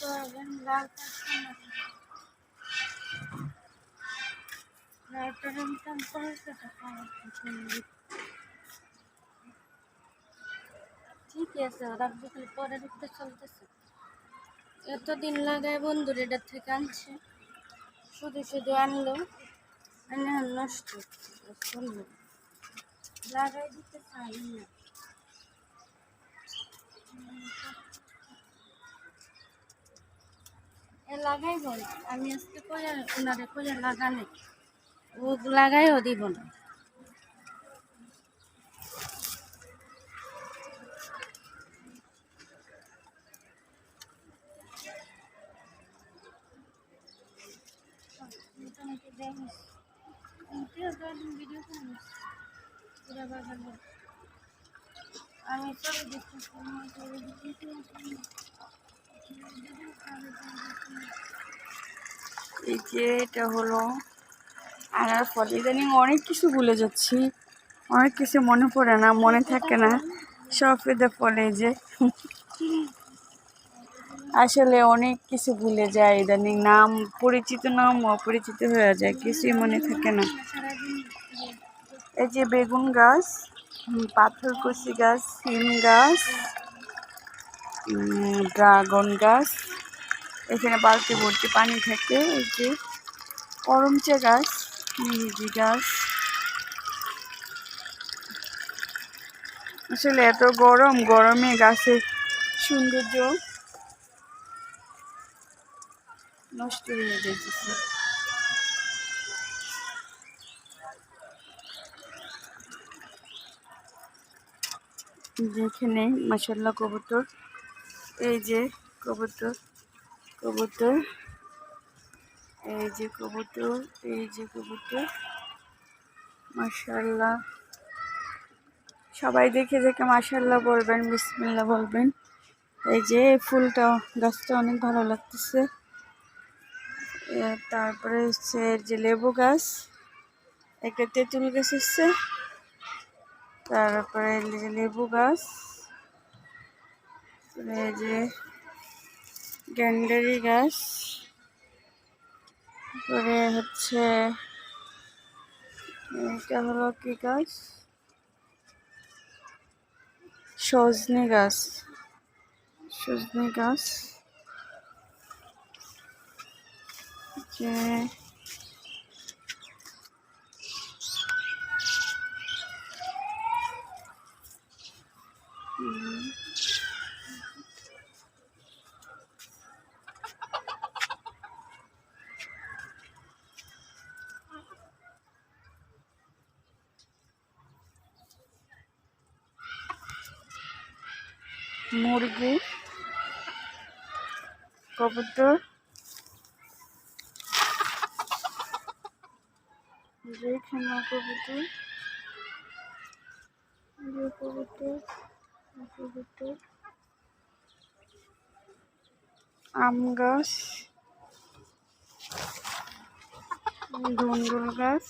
ঠিক আছে, ওরা বিকেল পরে দিকতে চলতেছে। এতদিন লাগায় বন্ধুর, এটার থেকে আনছে। শুধু শুধু আনলো এনে নষ্ট। লাগাই দিতে চাই না। লাগাই বল। আমি আজকে কইয়া ওনারে কইয়া লাগানে ও লাগাইও দিব না। আমি ছবি দেখতে ছবি দেখতে এই যে এটা হলো আনার ফল ইদানিং অনেক কিছু ভুলে যাচ্ছি। অনেক কিছু মনে পড়ে না মনে থাকে না। সফেদা ফলে যে। আসলে অনেক কিছু ভুলে যায় ইদানিং নাম পরিচিত নাম অপরিচিত হয়ে যায় কিছুই মনে থাকে না। এই যে বেগুন গাছ উম, পাথরকুচি গাছ সিম গাছ ড্রাগন গাছ। এখানে বালতি ভর্তি পানি থাকে এই যে করমচা গাছ মিহিজি গাছ। আসলে এত গরম, গরমে গাছের সৌন্দর্য নষ্ট হয়ে যাইতেছে। যেখানে মাসাল্লাহ কবুতর, এই যে কবুতর। কবুতর। এই যে কবুতর, এই যে কবুতর। মাশাল্লাহ সবাই দেখে দেখে মাশাল্লাহ বলবেন, বিসমিল্লাহ বলবেন। এই যে ফুলটা, গাছটা অনেক ভালো লাগতেছে। তারপরে হচ্ছে যে লেবু গাছ, একটা তেঁতুল গাছ এসছে তারপরে লেবু গাছ। এই যে গ্যান্ডারি গাছ। তারপরে হচ্ছে এটা হলো কি গাছ? সজনে গাছ। সজনে গাছ। যে হুম। মুরগি কবুতর কবুতর কবুতর আম গাছ ধুন্দুল গাছ